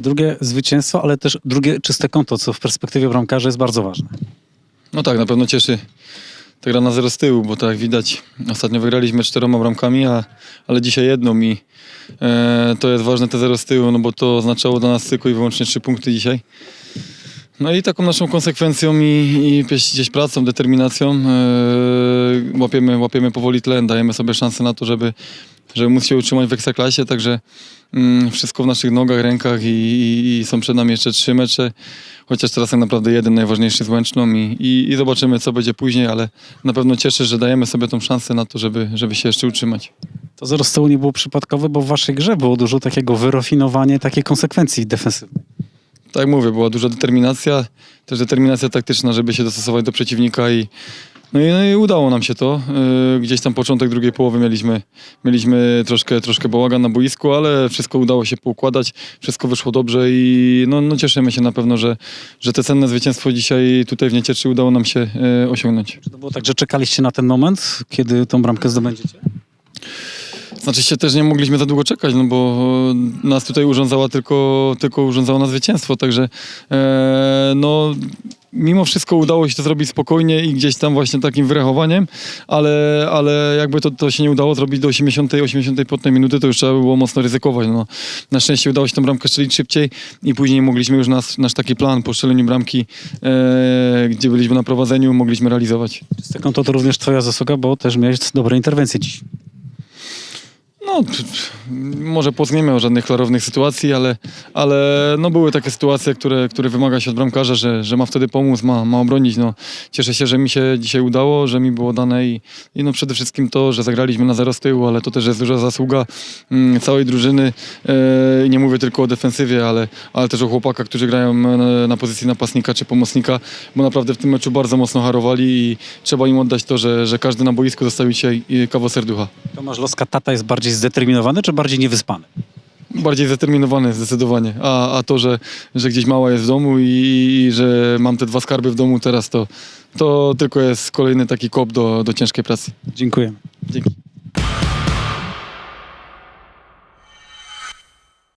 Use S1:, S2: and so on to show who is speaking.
S1: Drugie zwycięstwo, ale też drugie czyste konto, co w perspektywie bramkarza jest bardzo ważne.
S2: No tak, na pewno cieszy ta gra na zero z tyłu, bo tak jak widać, ostatnio wygraliśmy czteroma bramkami, a, ale dzisiaj jedną i e, to jest ważne te zero z tyłu, no bo to oznaczało dla nas tylko i wyłącznie trzy punkty dzisiaj. No i taką naszą konsekwencją i, i gdzieś pracą, determinacją e, łapiemy, łapiemy powoli tlen, dajemy sobie szansę na to, żeby, żeby móc się utrzymać w Ekstraklasie, także mm, wszystko w naszych nogach, rękach i, i, i są przed nami jeszcze trzy mecze, chociaż teraz tak naprawdę jeden najważniejszy z Łęczną i, i, i zobaczymy co będzie później, ale na pewno cieszę, że dajemy sobie tą szansę na to, żeby, żeby się jeszcze utrzymać.
S1: To zero z tyłu nie było przypadkowe, bo w waszej grze było dużo takiego wyrafinowania, takiej konsekwencji defensywnej.
S2: Tak jak mówię, była duża determinacja, też determinacja taktyczna, żeby się dostosować do przeciwnika i no i, no i udało nam się to. Yy, Gdzieś tam początek drugiej połowy mieliśmy, mieliśmy troszkę, troszkę bałagan na boisku, ale wszystko udało się poukładać, wszystko wyszło dobrze i no, no cieszymy się na pewno, że, że te cenne zwycięstwo dzisiaj tutaj w Niecieczy udało nam się yy, osiągnąć.
S1: Czy to było tak, że czekaliście na ten moment, kiedy tą bramkę zdobędziecie?
S2: Znaczy się też nie mogliśmy za długo czekać, no bo nas tutaj urządzała tylko, tylko urządzało nas zwycięstwo, także e, no mimo wszystko udało się to zrobić spokojnie i gdzieś tam właśnie takim wyrachowaniem, ale, ale jakby to, to się nie udało zrobić do 80, 85 minuty, to już trzeba było mocno ryzykować. No. Na szczęście udało się tę bramkę strzelić szybciej i później mogliśmy już nas, nasz taki plan po strzeleniu bramki, e, gdzie byliśmy na prowadzeniu, mogliśmy realizować.
S1: Czyste konto to również twoja zasługa, bo też miałeś dobre interwencje dziś.
S2: No, może Płock nie miał żadnych klarownych sytuacji, ale, ale no były takie sytuacje, które, które wymaga się od bramkarza, że, że ma wtedy pomóc, ma, ma obronić. No, cieszę się, że mi się dzisiaj udało, że mi było dane i, i no przede wszystkim to, że zagraliśmy na zero z tyłu, ale to też jest duża zasługa mm, całej drużyny. E, nie mówię tylko o defensywie, ale, ale też o chłopakach, którzy grają na, pozycji napastnika czy pomocnika, bo naprawdę w tym meczu bardzo mocno harowali i trzeba im oddać to, że, że każdy na boisku zostawił dzisiaj e, kawał serducha.
S1: Tomasz Loska, tata jest bardziej zdeterminowany, czy bardziej niewyspany?
S2: Bardziej zdeterminowany zdecydowanie, a, a to, że, że gdzieś mała jest w domu i, i że mam te dwa skarby w domu teraz, to, to tylko jest kolejny taki kop do, do ciężkiej pracy.
S1: Dziękuję.
S2: Dzięki.